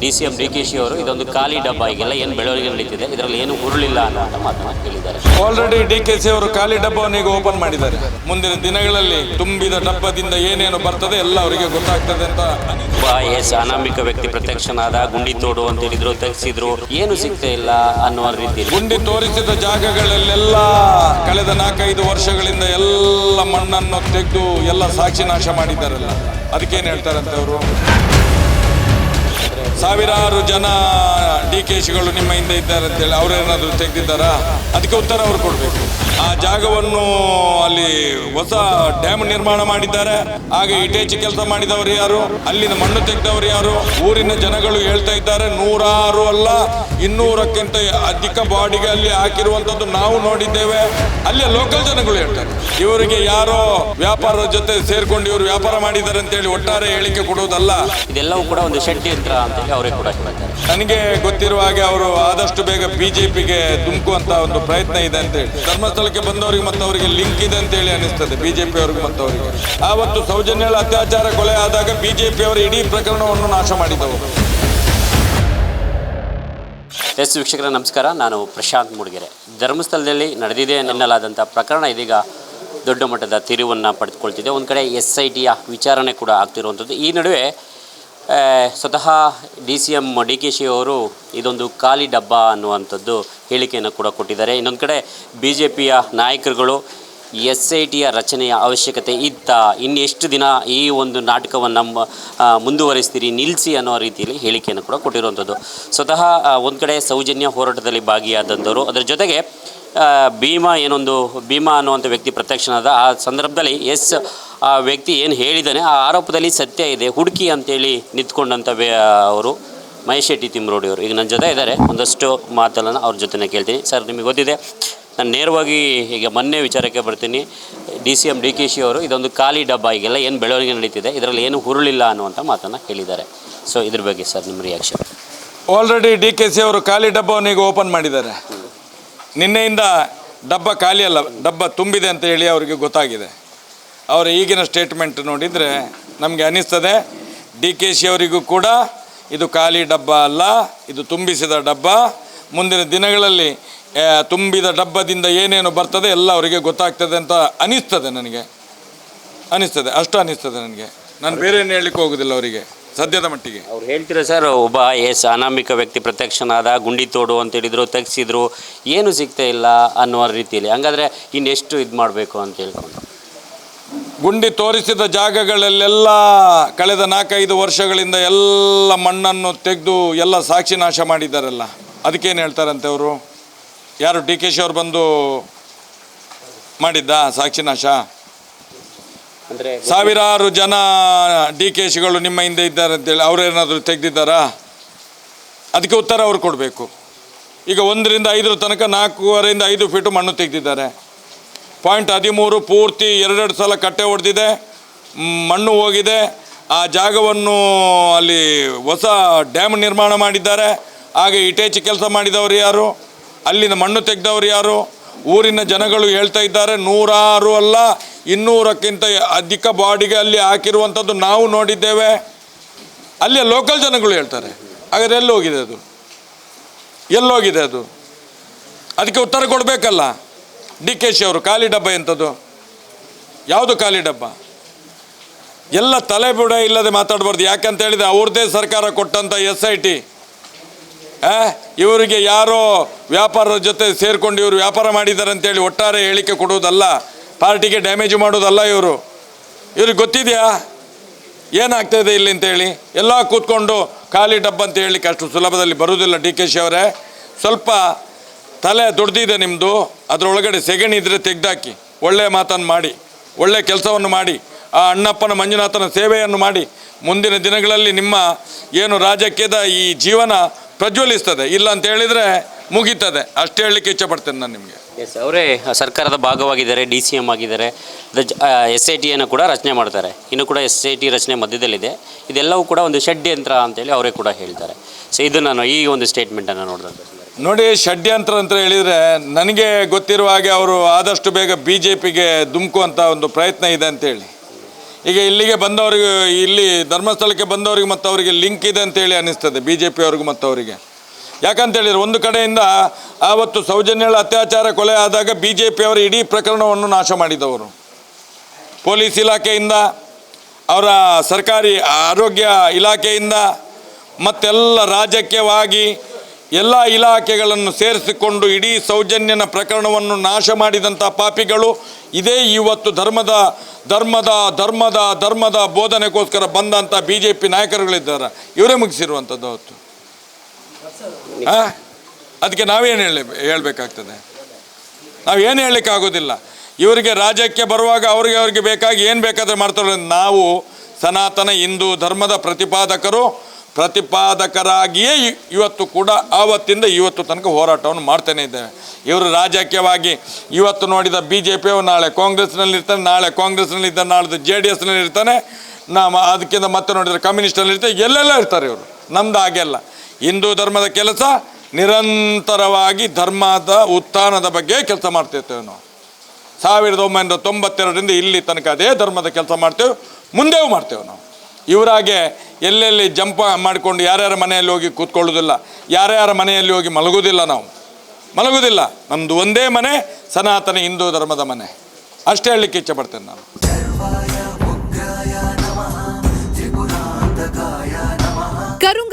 D C M D K Shi ಅವರು ಇದೊಂದು ಖಾಲಿ ಡಬ್ಬ ಈಗೆಲ್ಲ ಏನು ಬೆಳವಣಿಗೆ ನಡೀತಿದೆ ಇದರಲ್ಲಿ ಏನು ಉರುಳಿಲ್ಲ ಅನ್ನುವಂಥ ಮಾತನ್ನು ಹೇಳಿದ್ದಾರೆ. ಆಲ್ರೆಡಿ ಡಿ ಕೆ ಸಿ ಅವರು ಖಾಲಿ ಡಬ್ಬವನ್ನು ಈಗ ಓಪನ್ ಮಾಡಿದ್ದಾರೆ. ಮುಂದಿನ ದಿನಗಳಲ್ಲಿ ತುಂಬಿದ ಡಬ್ಬದಿಂದ ಏನೇನು ಬರ್ತದೆ ಎಲ್ಲ ಅವರಿಗೆ ಗೊತ್ತಾಗ್ತದೆ ಅಂತ ಒಬ್ಬ ಎಸ್ ಅನಾಮಿಕ ವ್ಯಕ್ತಿ ಪ್ರತ್ಯಕ್ಷನಾದ ಗುಂಡಿ ತೋಡು ಅಂತ ಹೇಳಿದ್ರು ತೆಗೆಸಿದ್ರು ಏನು ಸಿಗ್ತಾ ಇಲ್ಲ ಅನ್ನುವ ರೀತಿ ಗುಂಡಿ ತೋರಿಸಿದ ಜಾಗಗಳಲ್ಲೆಲ್ಲ ಕಳೆದ ನಾಲ್ಕೈದು ವರ್ಷಗಳಿಂದ ಎಲ್ಲ ಮಣ್ಣನ್ನು ತೆಗೆದು ಎಲ್ಲ ಸಾಕ್ಷಿ ನಾಶ ಮಾಡಿದ್ದಾರೆಲ್ಲ ಅದಕ್ಕೇನು ಹೇಳ್ತಾರಂತೆ ಅವರು? ಸಾವಿರಾರು ಜನ ಡಿ ಕೆ ಶಿಗಳು ನಿಮ್ಮ ಹಿಂದೆ ಇದ್ದಾರೆ ಅಂತೇಳಿ ಅವರೇನಾದರೂ ತೆಗೆದಿದ್ದಾರಾ? ಅದಕ್ಕೆ ಉತ್ತರ ಅವರು ಕೊಡಬೇಕು. ಆ ಜಾಗವನ್ನು ಅಲ್ಲಿ ಹೊಸ ಡ್ಯಾಮ್ ನಿರ್ಮಾಣ ಮಾಡಿದ್ದಾರೆ. ಹಾಗೆ ಇಟೇಚಿ ಕೆಲಸ ಮಾಡಿದವರು ಯಾರು? ಅಲ್ಲಿನ ಮಣ್ಣು ತೆಗೆದವರು ಯಾರು? ಊರಿನ ಜನಗಳು ಹೇಳ್ತಾ ಇದ್ದಾರೆ ನೂರಾರು ಅಲ್ಲ ಇನ್ನೂರಕ್ಕಿಂತ ಅಧಿಕ ಬಾಡಿಗೆ ಅಲ್ಲಿ ಹಾಕಿರುವಂಥದ್ದು ನಾವು ನೋಡಿದ್ದೇವೆ. ಅಲ್ಲಿಯ ಲೋಕಲ್ ಜನಗಳು ಹೇಳ್ತಾರೆ. ಇವರಿಗೆ ಯಾರೋ ವ್ಯಾಪಾರದ ಜೊತೆ ಸೇರ್ಕೊಂಡು ಇವರು ವ್ಯಾಪಾರ ಮಾಡಿದ್ದಾರೆ ಅಂತೇಳಿ ಒಟ್ಟಾರೆ ಹೇಳಿಕೆ ಕೊಡುವುದಲ್ಲ ಇದೆಲ್ಲವೂ ಕೂಡ ಒಂದು ಷಡ್ಯಂತ್ರ ಅಂತೇಳಿ ಅವರೇ ಕೂಡ ಹೇಳ್ತಾರೆ ನನಗೆ ಗೊತ್ತಿರುವ ಹಾಗೆ ಅವರು ಆದಷ್ಟು ಬೇಗ ಬಿಜೆಪಿಗೆ ಧುಮುಕುವಂತ ಒಂದು ಪ್ರಯತ್ನ ಇದೆ ಅಂತ ಹೇಳಿ. ಧರ್ಮಸ್ಥಳಕ್ಕೆ ಬಂದವರಿಗೆ ಮತ್ತು ಅವರಿಗೆ ಲಿಂಕ್ ಇದೆ ಅಂತ ಹೇಳಿ ಅನಿಸ್ತದೆ ಬಿಜೆಪಿ ಅವ್ರಿಗೆ ಮತ್ತು ಅವರಿಗೆ. ಆವತ್ತು ಸೌಜನ್ಯಗಳ ಅತ್ಯಾಚಾರ ಕೊಲೆ ಆದಾಗ ಬಿಜೆಪಿ ಅವರು ಇಡೀ ಪ್ರಕರಣವನ್ನು ನಾಶ ಮಾಡಿದವರು ಎಸ್ ವೀಕ್ಷಕರ, ನಮಸ್ಕಾರ. ನಾನು ಪ್ರಶಾಂತ್ ಮೂಡಿಗೆರೆ. ಧರ್ಮಸ್ಥಳದಲ್ಲಿ ನಡೆದಿದೆ ಎನ್ನಲಾದಂಥ ಪ್ರಕರಣ ಇದೀಗ ದೊಡ್ಡ ಮಟ್ಟದ ತಿರುವನ್ನು ಪಡೆದುಕೊಳ್ತಿದೆ. ಒಂದು ಕಡೆ ಎಸ್ ಐ ಟಿಯ ವಿಚಾರಣೆ ಕೂಡ ಆಗ್ತಿರುವಂಥದ್ದು ಈ ನಡುವೆ ಸ್ವತಃ D C M D K Shi ಅವರು ಇದೊಂದು ಖಾಲಿ ಡಬ್ಬ ಅನ್ನುವಂಥದ್ದು ಹೇಳಿಕೆಯನ್ನು ಕೂಡ ಕೊಟ್ಟಿದ್ದಾರೆ. ಇನ್ನೊಂದು ಕಡೆ ಬಿ ಜೆ ಪಿಯ ನಾಯಕರುಗಳು ಎಸ್ ಐ ಟಿಯ ರಚನೆಯ ಅವಶ್ಯಕತೆ ಇತ್ತ? ಇನ್ನೆಷ್ಟು ದಿನ ಈ ಒಂದು ನಾಟಕವನ್ನು ನಮ್ಮ ಮುಂದುವರಿಸ್ತೀರಿ ನಿಲ್ಲಿಸಿ ಅನ್ನೋ ರೀತಿಯಲ್ಲಿ ಹೇಳಿಕೆಯನ್ನು ಕೂಡ ಕೊಟ್ಟಿರುವಂಥದ್ದು. ಸ್ವತಃ ಒಂದು ಕಡೆ ಸೌಜನ್ಯ ಹೋರಾಟದಲ್ಲಿ ಭಾಗಿಯಾದಂಥವರು, ಅದರ ಜೊತೆಗೆ ಭೀಮಾ ಏನೊಂದು, ಭೀಮಾ ಅನ್ನುವಂಥ ವ್ಯಕ್ತಿ ಪ್ರತ್ಯಕ್ಷನಾದ, ಆ ಸಂದರ್ಭದಲ್ಲಿ ಎಸ್, ಆ ವ್ಯಕ್ತಿ ಏನು ಹೇಳಿದ್ದಾನೆ, ಆ ಆರೋಪದಲ್ಲಿ ಸತ್ಯ ಇದೆ, ಹುಡುಕಿ ಅಂತೇಳಿ ನಿಂತ್ಕೊಂಡಂಥ ವ್ಯ, ಅವರು ಮಹೇಶ್ ಶೆಟ್ಟಿ ತಿಮ್ರೋಡಿಯವರು. ಈಗ ನನ್ನ ಜೊತೆ ಇದ್ದಾರೆ, ಒಂದಷ್ಟು ಮಾತನ್ನು ಅವ್ರ ಜೊತೆ ಕೇಳ್ತೀನಿ. ಸರ್, ನಿಮಗೆ ಗೊತ್ತಿದೆ, ನಾನು ನೇರವಾಗಿ ಈಗ ಮೊನ್ನೆ ವಿಚಾರಕ್ಕೆ ಬರ್ತೀನಿ. D C M D K Shi ಅವರು ಇದೊಂದು ಖಾಲಿ ಡಬ್ಬ, ಈಗೆಲ್ಲ ಏನು ಬೆಳವಣಿಗೆ ನಡೀತಿದೆ, ಇದರಲ್ಲಿ ಏನು ಹುರುಳಿಲ್ಲ ಅನ್ನುವಂಥ ಮಾತನ್ನು ಹೇಳಿದ್ದಾರೆ. ಸೊ ಇದ್ರ ಬಗ್ಗೆ ಸರ್, ನಿಮ್ಮ reaction already D K C ಅವರು ಖಾಲಿ ಡಬ್ಬವನ್ನು ಈಗ ಓಪನ್ ಮಾಡಿದ್ದಾರೆ. ನಿನ್ನೆಯಿಂದ ಡಬ್ಬ ಖಾಲಿಯಲ್ಲ ಡಬ್ಬ ತುಂಬಿದೆ ಅಂತ ಹೇಳಿ ಅವರಿಗೆ ಗೊತ್ತಾಗಿದೆ. ಅವರ ಈಗಿನ ಸ್ಟೇಟ್ಮೆಂಟ್ ನೋಡಿದರೆ ನಮಗೆ ಅನಿಸ್ತದೆ, ಡಿ ಕೆ ಶಿ ಅವರಿಗೂ ಕೂಡ ಇದು ಖಾಲಿ ಡಬ್ಬ ಅಲ್ಲ, ಇದು ತುಂಬಿಸಿದ ಡಬ್ಬ. ಮುಂದಿನ ದಿನಗಳಲ್ಲಿ ತುಂಬಿದ ಡಬ್ಬದಿಂದ ಏನೇನು ಬರ್ತದೆ ಎಲ್ಲ ಅವರಿಗೆ ಗೊತ್ತಾಗ್ತದೆ ಅಂತ ಅನಿಸ್ತದೆ ನನಗೆ. ಅನಿಸ್ತದೆ, ಅಷ್ಟು ಅನಿಸ್ತದೆ ನನಗೆ. ನಾನು ಬೇರೆ ಏನು ಹೇಳಲಿಕ್ಕೆ ಹೋಗೋದಿಲ್ಲ ಅವರಿಗೆ. ಸದ್ಯದ ಮಟ್ಟಿಗೆ. ಅವ್ರು ಹೇಳ್ತೀರಾ ಸರ್ ಒಬ್ಬ ಎಸ್ ಅನಾಮಿಕ ವ್ಯಕ್ತಿ ಪ್ರತ್ಯಕ್ಷನಾದ ಗುಂಡಿ ತೋಡು ಅಂತ ಹೇಳಿದ್ರು ತೆಗೆಸಿದ್ರು ಏನು ಸಿಗ್ತಾ ಇಲ್ಲ ಅನ್ನುವ ರೀತಿಯಲ್ಲಿ. ಹಂಗಾದ್ರೆ ಇನ್ನೆಷ್ಟು ಇದು ಮಾಡಬೇಕು ಅಂತ ಹೇಳ್ಕೊಂಡು. ಗುಂಡಿ ತೋರಿಸಿದ ಜಾಗಗಳಲ್ಲೆಲ್ಲ ಕಳೆದ ನಾಲ್ಕೈದು ವರ್ಷಗಳಿಂದ ಎಲ್ಲ ಮಣ್ಣನ್ನು ತೆಗೆದು ಎಲ್ಲ ಸಾಕ್ಷಿ ನಾಶ ಮಾಡಿದ್ದಾರಲ್ಲ ಅದಕ್ಕೇನು ಹೇಳ್ತಾರಂತೆ ಅವರು? ಯಾರು ಡಿ ಕೆ ಶಿ ಅವ್ರು ಬಂದು ಮಾಡಿದ್ದ ಸಾಕ್ಷಿ ನಾಶ? ಅಂದರೆ ಸಾವಿರಾರು ಜನ ಡಿ ಕೆ ಶಿಗಳು ನಿಮ್ಮ ಹಿಂದೆ ಇದ್ದಾರೆ ಅಂತೇಳಿ ಅವರೇನಾದರೂ ತೆಗೆದಿದ್ದಾರಾ? ಅದಕ್ಕೆ ಉತ್ತರ ಅವರು ಕೊಡಬೇಕು. ಈಗ ಒಂದರಿಂದ ಐದರ ತನಕ ನಾಲ್ಕೂವರೆಯಿಂದ ಐದು ಫೀಟು ಮಣ್ಣು ತೆಗೆದಿದ್ದಾರೆ. ಪಾಯಿಂಟ್ ಹದಿಮೂರು ಪೂರ್ತಿ ಎರಡೆರಡು ಸಲ ಕಟ್ಟೆ ಹೊಡೆದಿದೆ ಮಣ್ಣು ಹೋಗಿದೆ. ಆ ಜಾಗವನ್ನು ಅಲ್ಲಿ ಹೊಸ ಡ್ಯಾಮ್ ನಿರ್ಮಾಣ ಮಾಡಿದ್ದಾರೆ. ಹಾಗೆ ಇಟೇಚಿ ಕೆಲಸ ಮಾಡಿದವರು ಯಾರು? ಅಲ್ಲಿನ ಮಣ್ಣು ತೆಗೆದವರು ಯಾರು? ಊರಿನ ಜನಗಳು ಹೇಳ್ತಾ ಇದ್ದಾರೆ, ನೂರಾರು ಅಲ್ಲ, ಇನ್ನೂರಕ್ಕಿಂತ ಅಧಿಕ ಬಾಡಿಗೆ ಅಲ್ಲಿ ಹಾಕಿರುವಂಥದ್ದು ನಾವು ನೋಡಿದ್ದೇವೆ. ಅಲ್ಲಿಯ ಲೋಕಲ್ ಜನಗಳು ಹೇಳ್ತಾರೆ, ಹಾಗಾದ್ರೆ ಎಲ್ಲಿ ಹೋಗಿದೆ ಅದು? ಎಲ್ಲೋಗಿದೆ ಅದು? ಅದಕ್ಕೆ ಉತ್ತರ ಕೊಡಬೇಕಲ್ಲ. ಡಿ ಕೆ ಶಿ ಅವರು, ಖಾಲಿ ಡಬ್ಬ ಎಂಥದ್ದು? ಯಾವುದು ಖಾಲಿ ಡಬ್ಬ? ಎಲ್ಲ ತಲೆಬುಡ ಇಲ್ಲದೆ ಮಾತಾಡಬಾರ್ದು. ಯಾಕಂತ ಹೇಳಿದ್ರೆ ಅವ್ರದ್ದೇ ಸರ್ಕಾರ ಕೊಟ್ಟಂಥ ಎಸ್ ಐ ಟಿ ಇವರಿಗೆ ಯಾರೋ ವ್ಯಾಪಾರದ ಜೊತೆ ಸೇರಿಕೊಂಡು ಇವರು ವ್ಯಾಪಾರ ಮಾಡಿದ್ದಾರೆ ಅಂತೇಳಿ ಒಟ್ಟಾರೆ ಹೇಳಿಕೆ ಕೊಡುವುದಲ್ಲ, ಪಾರ್ಟಿಗೆ ಡ್ಯಾಮೇಜ್ ಮಾಡೋದಲ್ಲ ಇವರು. ಇವ್ರಿಗೆ ಗೊತ್ತಿದೆಯಾ? ಏನಾಗ್ತಾಯಿದೆ ಇಲ್ಲಿ ಅಂತೇಳಿ? ಎಲ್ಲ ಕೂತ್ಕೊಂಡು ಖಾಲಿ ಡಬ್ಬ ಅಂತ ಹೇಳಲಿಕ್ಕೆ ಅಷ್ಟು ಸುಲಭದಲ್ಲಿ ಬರುವುದಿಲ್ಲ ಡಿ ಕೆ ಶಿ ಅವರೇ. ಸ್ವಲ್ಪ ತಲೆ ದೊಡ್ಡದಿದೆ ನಿಮ್ಮದು ಅದರೊಳಗಡೆ ಸೆಗಣಿ ಇದ್ದರೆ ತೆಗ್ದಾಕಿ ಒಳ್ಳೆಯ ಮಾತನ್ನು ಮಾಡಿ ಒಳ್ಳೆಯ ಕೆಲಸವನ್ನು ಮಾಡಿ, ಆ ಅಣ್ಣಪ್ಪನ ಮಂಜುನಾಥನ ಸೇವೆಯನ್ನು ಮಾಡಿ, ಮುಂದಿನ ದಿನಗಳಲ್ಲಿ ನಿಮ್ಮ ಏನು ರಾಜಕೀಯದ ಈ ಜೀವನ ಪ್ರಜ್ವಲಿಸ್ತದೆ. ಇಲ್ಲ ಅಂತ ಹೇಳಿದರೆ ಮುಗೀತದೆ. ಅಷ್ಟು ಹೇಳಲಿಕ್ಕೆ ಇಚ್ಛಪಡ್ತೇನೆ ನಾನು ನಿಮಗೆ. ಎಸ್ ಅವರೇ ಸರ್ಕಾರದ ಭಾಗವಾಗಿದ್ದಾರೆ ಡಿ ಸಿ ಎಂ ಆಗಿದ್ದಾರೆ. ಎಸ್ ಐ ಟಿಯನ್ನು ಕೂಡ ರಚನೆ ಮಾಡ್ತಾರೆ. ಇನ್ನು ಕೂಡ ಎಸ್ ಐ ಟಿ ರಚನೆ ಮಧ್ಯದಲ್ಲಿದೆ. ಇದೆಲ್ಲವೂ ಕೂಡ ಒಂದು ಷಡ್ಯಂತ್ರ ಅಂತೇಳಿ ಅವರೇ ಕೂಡ ಹೇಳ್ತಾರೆ. ಸೊ ಇದು ನಾನು ಈ ಒಂದು ಸ್ಟೇಟ್ಮೆಂಟನ್ನು ನೋಡಿದಂಥ ನೋಡಿ ಷಡ್ಯಂತ್ರ ಅಂತ ಹೇಳಿದರೆ ನನಗೆ ಗೊತ್ತಿರುವ ಹಾಗೆ ಅವರು ಆದಷ್ಟು ಬೇಗ ಬಿ ಜೆ ಪಿಗೆ ಒಂದು ಪ್ರಯತ್ನ ಇದೆ ಅಂತೇಳಿ. ಈಗ ಇಲ್ಲಿಗೆ ಬಂದವರಿಗೆ, ಇಲ್ಲಿ ಧರ್ಮಸ್ಥಳಕ್ಕೆ ಬಂದವರಿಗೆ ಮತ್ತು ಅವರಿಗೆ ಲಿಂಕ್ ಇದೆ ಅಂತೇಳಿ ಅನ್ನಿಸ್ತದೆ ಬಿ ಜೆ ಪಿಯವ್ರಿಗೂ ಮತ್ತು ಅವರಿಗೆ. ಯಾಕಂತೇಳಿದ್ರೆ ಒಂದು ಕಡೆಯಿಂದ ಆವತ್ತು ಸೌಜನ್ಯಗಳ ಅತ್ಯಾಚಾರ ಕೊಲೆ ಆದಾಗ ಬಿ ಜೆ ಪಿಯವರು ಇಡೀ ಪ್ರಕರಣವನ್ನು ನಾಶ ಮಾಡಿದವರು. ಪೊಲೀಸ್ ಇಲಾಖೆಯಿಂದ, ಅವರ ಸರ್ಕಾರಿ ಆರೋಗ್ಯ ಇಲಾಖೆಯಿಂದ ಮತ್ತೆಲ್ಲ ರಾಜಕೀಯವಾಗಿ ಎಲ್ಲ ಇಲಾಖೆಗಳನ್ನು ಸೇರಿಸಿಕೊಂಡು ಇಡೀ ಸೌಜನ್ಯನ ಪ್ರಕರಣವನ್ನು ನಾಶ ಮಾಡಿದಂಥ ಪಾಪಿಗಳು ಇದೇ ಇವತ್ತು ಧರ್ಮದ ಧರ್ಮದ ಧರ್ಮದ ಧರ್ಮದ ಬೋಧನೆಗೋಸ್ಕರ ಬಂದಂಥ ಬಿ ಜೆ ಪಿ ನಾಯಕರುಗಳಿದ್ದಾರೆ. ಇವರೇ ಮುಗಿಸಿರುವಂಥದ್ದು ಅವತ್ತು. ಹಾಂ ಅದಕ್ಕೆ ನಾವೇನು ಹೇಳಿ ಹೇಳಬೇಕಾಗ್ತದೆ? ನಾವು ಏನು ಹೇಳಲಿಕ್ಕೆ ಆಗೋದಿಲ್ಲ ಇವರಿಗೆ ರಾಜ್ಯಕ್ಕೆ ಬರುವಾಗ ಅವರಿಗೆ ಅವರಿಗೆ ಬೇಕಾಗಿ ಏನು ಬೇಕಾದರೆ ಮಾಡ್ತಾರೆ ನಾವು ಸನಾತನ ಹಿಂದೂ ಧರ್ಮದ ಪ್ರತಿಪಾದಕರು ಪ್ರತಿಪಾದಕರಾಗಿಯೇ ಇವತ್ತು ಕೂಡ ಆವತ್ತಿಂದ ಇವತ್ತು ತನಕ ಹೋರಾಟವನ್ನು ಮಾಡ್ತಾನೆ ಇದ್ದೇವೆ. ಇವರು ರಾಜಕೀಯವಾಗಿ ಇವತ್ತು ನೋಡಿದ ಬಿ ಜೆ ಪಿಯು ನಾಳೆ ಕಾಂಗ್ರೆಸ್ನಲ್ಲಿ ಇರ್ತಾನೆ ನಾಳೆ ಕಾಂಗ್ರೆಸ್ನಲ್ಲಿದ್ದ ನಾಳೆ ಜೆ ಡಿ ಎಸ್ನಲ್ಲಿ ಇರ್ತಾನೆ ನಮ್ಮ ಅದಕ್ಕಿಂತ ಮತ್ತೆ ನೋಡಿದರೆ ಕಮ್ಯುನಿಸ್ಟಲ್ಲಿ ಇರ್ತಾರೆ ಎಲ್ಲೆಲ್ಲ ಇರ್ತಾರೆ ಇವರು. ನಮ್ದು ಹಾಗೆಲ್ಲ ಹಿಂದೂ ಧರ್ಮದ ಕೆಲಸ, ನಿರಂತರವಾಗಿ ಧರ್ಮದ ಉತ್ಥಾನದ ಬಗ್ಗೆ ಕೆಲಸ ಮಾಡ್ತಿರ್ತೇವೆ ನಾವು. ಸಾವಿರದ ಒಂಬೈನೂರ ತೊಂಬತ್ತೆರಡರಿಂದ ಇಲ್ಲಿ ತನಕ ಅದೇ ಧರ್ಮದ ಕೆಲಸ ಮಾಡ್ತೇವೆ, ಮುಂದೆಯೂ ಮಾಡ್ತೇವೆ ನಾವು. ಇವರಾಗೆ ಎಲ್ಲೆಲ್ಲಿ ಜಂಪ ಮಾಡಿಕೊಂಡು ಯಾರ್ಯಾರ ಮನೆಯಲ್ಲಿ ಹೋಗಿ ಕೂತ್ಕೊಳ್ಳೋದಿಲ್ಲ ಯಾರ್ಯಾರ ಮನೆಯಲ್ಲಿ ಹೋಗಿ ಮಲಗೋದಿಲ್ಲ ನಾವು. ಮಲಗೋದಿಲ್ಲ ನಮ್ಮದು ಒಂದೇ ಮನೆ, ಸನಾತನ ಹಿಂದೂ ಧರ್ಮದ ಮನೆ. ಅಷ್ಟೇ ಹೇಳಲಿಕ್ಕೆ ಇಚ್ಛೆ ಪಡ್ತೇನೆ ನಾನು.